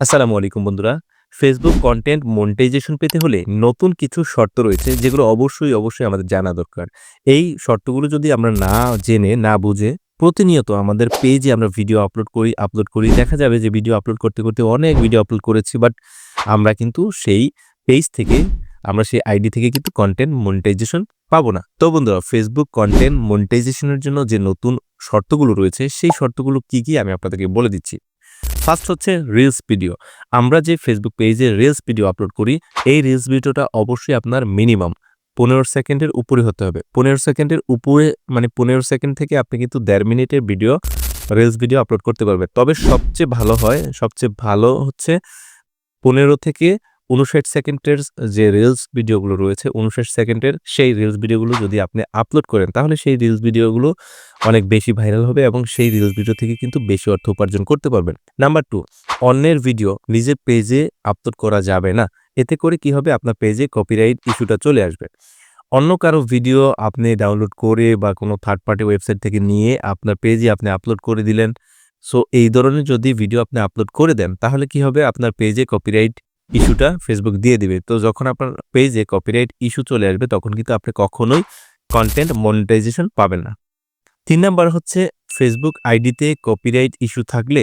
আসসালামু আলাইকুম বন্ধুরা। ফেসবুক কন্টেন্ট মনিটাইজেশন পেতে হলে নতুন কিছু শর্ত রয়েছে যেগুলো অবশ্যই অবশ্যই আমাদের জানা দরকার। এই শর্তগুলো যদি আমরা না জেনে, না বুঝে, প্রতিনিয়ত আমাদের পেজে আমরা ভিডিও আপলোড করি আপলোড করি। দেখা যাবে যে ভিডিও আপলোড করতে করতে অনেক ভিডিও আপলোড করেছি বাট আমরা কিন্তু সেই পেজ থেকে, আমরা সেই আইডি থেকে কিন্তু কন্টেন্ট মনিটাইজেশন পাবো না। তো বন্ধুরা ফেসবুক কন্টেন্ট মনিটাইজেশনের জন্য যে নতুন শর্তগুলো রয়েছে, সেই শর্তগুলো কি কি আমি আপনাদেরকে বলে দিচ্ছি। ফার্স্ট হচ্ছে রিলস ভিডিও আমরা যে ফেসবুক পেজে রিলস ভিডিও আপলোড করি, এই রিলস ভিডিওটা অবশ্যই আপনার মিনিমাম পনেরো সেকেন্ডের উপরে হতে হবে। পনেরো সেকেন্ডের উপরে মানে পনেরো সেকেন্ড থেকে আপনি কিন্তু দেড় মিনিটের ভিডিও রিলস ভিডিও আপলোড করতে পারবেন। তবে সবচেয়ে ভালো হয়, সবচেয়ে ভালো হচ্ছে পনেরো থেকে উনষাট সেকেন্ডের যে রিলস ভিডিওগুলো রয়েছে উনষাট সেকেন্ডের সেই রিলস ভিডিওগুলো যদি আপনি আপলোড করেন, তাহলে সেই রিলস ভিডিওগুলো অনেক বেশি ভাইরাল হবে এবং সেই রিলস ভিডিও থেকে কিন্তু বেশি অর্থ উপার্জন করতে পারবেন। নাম্বার টু অন্যের ভিডিও নিজের পেজে আপলোড করা যাবে না। এতে করে কি হবে? আপনার পেজে কপিরাইট ইস্যুটা চলে আসবে। অন্য কারও ভিডিও আপনি ডাউনলোড করে বা কোনো থার্ড পার্টি ওয়েবসাইট থেকে নিয়ে আপনার পেজে আপনি আপলোড করে দিলেন। সো এই ধরনের যদি ভিডিও আপনি আপলোড করে দেন, তাহলে কি হবে? আপনার পেজে কপিরাইট ইস্যুটা ফেসবুক দিয়ে দিবে। তো যখন আপনার পেজে কপিরাইট ইস্যু চলে আসবে, তখন কিন্তু আপনি কখনোই কন্টেন্ট মনিটাইজেশন পাবেন না। তিন নাম্বার হচ্ছে ফেসবুক আইডিতে কপিরাইট ইস্যু থাকলে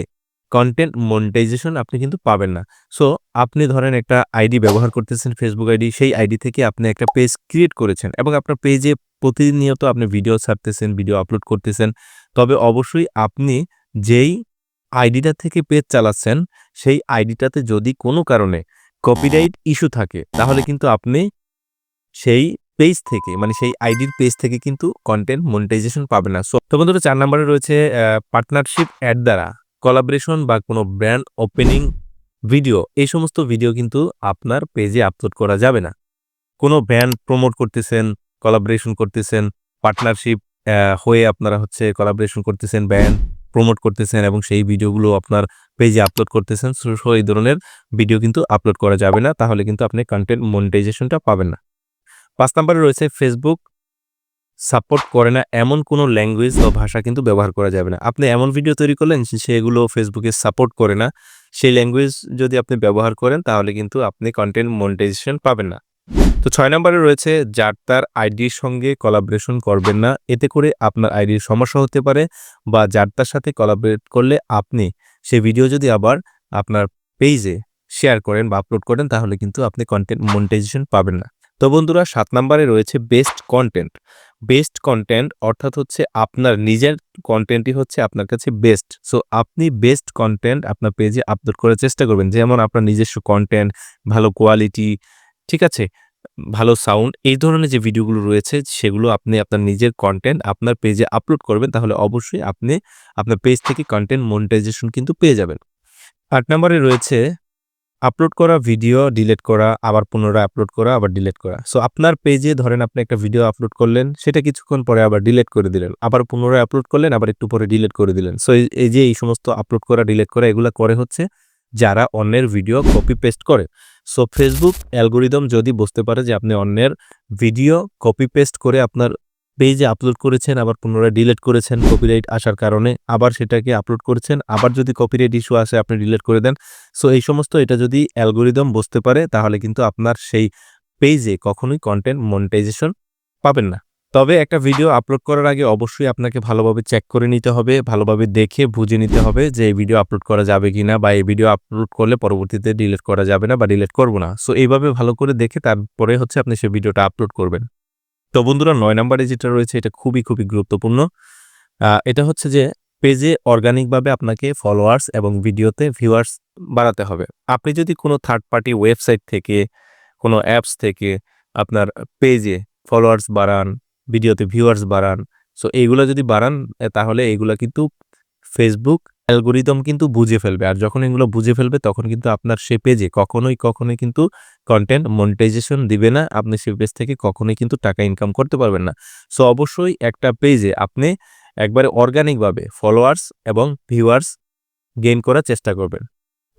কন্টেন্ট মনিটাইজেশন আপনি কিন্তু পাবেন না। সো আপনি ধরেন একটা আইডি ব্যবহার করতেছেন ফেসবুক আইডি সেই আইডি থেকে আপনি একটা পেজ ক্রিয়েট করেছেন এবং আপনার পেজে প্রতিনিয়ত আপনি ভিডিও ছাড়তেছেন ভিডিও আপলোড করতেছেন। তবে অবশ্যই আপনি যেই আইডিটা থেকে পেজ চালাচ্ছেন, সেই আইডিটাতে যদি কোনো কারণে কপিরাইট ইস্যু থাকে, তাহলে কিন্তু আপনি সেই পেজ থেকে মানে সেই আইডির পেজ থেকে কিন্তু কন্টেন্ট মনিটাইজেশন পাবে না। সো তো বন্ধুরা, চার নম্বরে রয়েছে পার্টনারশিপ অ্যাড দ্বারা কলাবরেশন বা কোনো ব্র্যান্ড ওপেনিং ভিডিও এই সমস্ত ভিডিও কিন্তু আপনার পেজে আপলোড করা যাবে না। কোনো ব্র্যান্ড প্রমোট করতেছেন কলাবরেশন করতেছেন পার্টনারশিপ হয়ে আপনারা হচ্ছে কলাবরেশন করতেছেন ব্র্যান্ড প্রমোট করতেছেন এবং সেই ভিডিওগুলো আপনার পেজে আপলোড করতেছেন, সো এই ধরনের ভিডিও কিন্তু আপলোড করা যাবে না, তাহলে কিন্তু আপনি কন্টেন্ট মনিটাইজেশনটা পাবেন না। পাঁচ নম্বরে রয়েছে ফেসবুক সাপোর্ট করে না এমন কোনো ল্যাঙ্গুয়েজ বা ভাষা কিন্তু ব্যবহার করা যাবে না। আপনি এমন ভিডিও তৈরি করলেন সেগুলো ফেসবুকে সাপোর্ট করে না। সেই ল্যাঙ্গুয়েজ যদি আপনি ব্যবহার করেন, তাহলে কিন্তু আপনি কন্টেন্ট মনিটাইজেশন পাবেন না। তো ছয় নম্বরে রয়েছে, যার তার আইডির সঙ্গে কলাবরেশন করবেন না। এতে করে আপনার আইডির সমস্যা হতে পারে বা যার তার সাথে কলাবরেট করলে আপনি সেই ভিডিও যদি আবার আপনার পেজে শেয়ার করেন বা আপলোড করেন, তাহলে কিন্তু আপনি কন্টেন্ট মনিটাইজেশন পাবেন না। তো বন্ধুরা, সাত নম্বরে রয়েছে বেস্ট কন্টেন্ট বেস্ট কন্টেন্ট অর্থাৎ হচ্ছে আপনার নিজের কন্টেন্টই হচ্ছে আপনার কাছে বেস্ট সো আপনি বেস্ট কন্টেন্ট আপনার পেজে আপলোড করার চেষ্টা করবেন। যেমন আপনার নিজস্ব কন্টেন্ট ভালো কোয়ালিটি ঠিক আছে? ভালো সাউন্ড এই ধরনের যে ভিডিওগুলো রয়েছে, সেগুলো আপনি আপনার নিজের কন্টেন্ট আপনার পেজে আপলোড করবেন, তাহলে অবশ্যই আপনি আপনার পেজ থেকে কন্টেন্ট মনিটাইজেশন কিন্তু পেয়ে যাবেন। আট নম্বরে রয়েছে আপলোড করা ভিডিও ডিলেট করা, আবার পুনরায় আপলোড করা, আবার ডিলেট করা। সো আপনার পেজে ধরেন আপনি একটা ভিডিও আপলোড করলেন, সেটা কিছুক্ষণ পরে আবার ডিলেট করে দিলেন, আবার পুনরায় আপলোড করলেন, আবার একটু পরে ডিলেট করে দিলেন। সো এই যে এই সমস্ত আপলোড করা ডিলেট করা, এগুলো করে হচ্ছে যারা অন্যের ভিডিও কপি পেস্ট করে। সো ফেসবুক অ্যালগোরিদম যদি বুঝতে পারে যে আপনি অন্যের ভিডিও কপি পেস্ট করে আপনার পেজে আপলোড করেছেন, আবার পুনরায় ডিলেট করেছেন কপিরাইট আসার কারণে, আবার সেটাকে আপলোড করেছেন, আবার যদি কপিরাইট ইস্যু আসে, আপনি ডিলেট করে দেন। সো এই সমস্ত এটা যদি অ্যালগোরিদম বুঝতে পারে, তাহলে কিন্তু আপনার সেই পেজে কখনোই কন্টেন্ট মনিটাইজেশন পাবেন না। তবে একটা ভিডিও আপলোড করার আগে অবশ্যই আপনাকে ভালোভাবে চেক করে নিতে হবে, ভালোভাবে দেখে বুঝে নিতে হবে যে এই ভিডিও আপলোড করা যাবে কি না বা এই ভিডিও আপলোড করলে পরবর্তীতে ডিলিট করা যাবে না বা ডিলিট করব না। সো এইভাবে ভালো করে দেখে তারপরে হচ্ছে আপনি সেই ভিডিওটা আপলোড করবেন। তো বন্ধুরা, নয় নম্বরে যেটা রয়েছে এটা খুবই খুবই গুরুত্বপূর্ণ। এটা হচ্ছে যে পেজে অর্গানিকভাবে আপনাকে ফলোয়ার্স এবং ভিডিওতে ভিউয়ার্স বাড়াতে হবে। আপনি যদি কোনো থার্ড পার্টি ওয়েবসাইট থেকে, কোনো অ্যাপস থেকে আপনার পেজে ফলোয়ার্স বাড়ান ভিডিওতে ভিউয়ার্স বাড়ান। সো এইগুলো যদি বাড়ান তাহলে এইগুলো কিন্তু ফেসবুক অ্যালগোরিদম কিন্তু বুঝে ফেলবে। আর যখন এগুলো বুঝে ফেলবে, তখন কিন্তু আপনার সে পেজে কখনোই কখনোই কিন্তু কন্টেন্ট মনিটাইজেশন দিবে না। আপনি সে পেজ থেকে কখনোই কিন্তু টাকা ইনকাম করতে পারবেন না। সো অবশ্যই একটা পেজে আপনি একবারে অর্গানিকভাবে ফলোয়ার্স এবং ভিউয়ার্স গেইন করার চেষ্টা করবেন।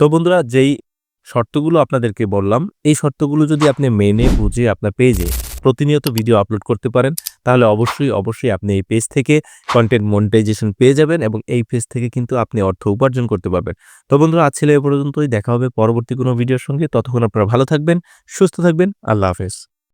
তো বন্ধুরা, যেই শর্তগুলো আপনাদেরকে বললাম, এই শর্তগুলো যদি আপনি মেনে বুঝে আপনার পেজে প্রতিনিয়ত ভিডিও আপলোড করতে পারেন। তাহলে অবশ্যই অবশ্যই আপনি এই পেজ থেকে কন্টেন্ট মনিটাইজেশন পেয়ে যাবেন এবং এই পেজ থেকে কিন্তু আপনি অর্থ উপার্জন করতে পারবেন। তো বন্ধুরা, আজ ছিল এ পর্যন্তই। দেখা হবে পরবর্তী কোনো ভিডিওর সঙ্গে। ততক্ষণ আপনারা ভালো থাকবেন, সুস্থ থাকবেন। আল্লাহ হাফেজ।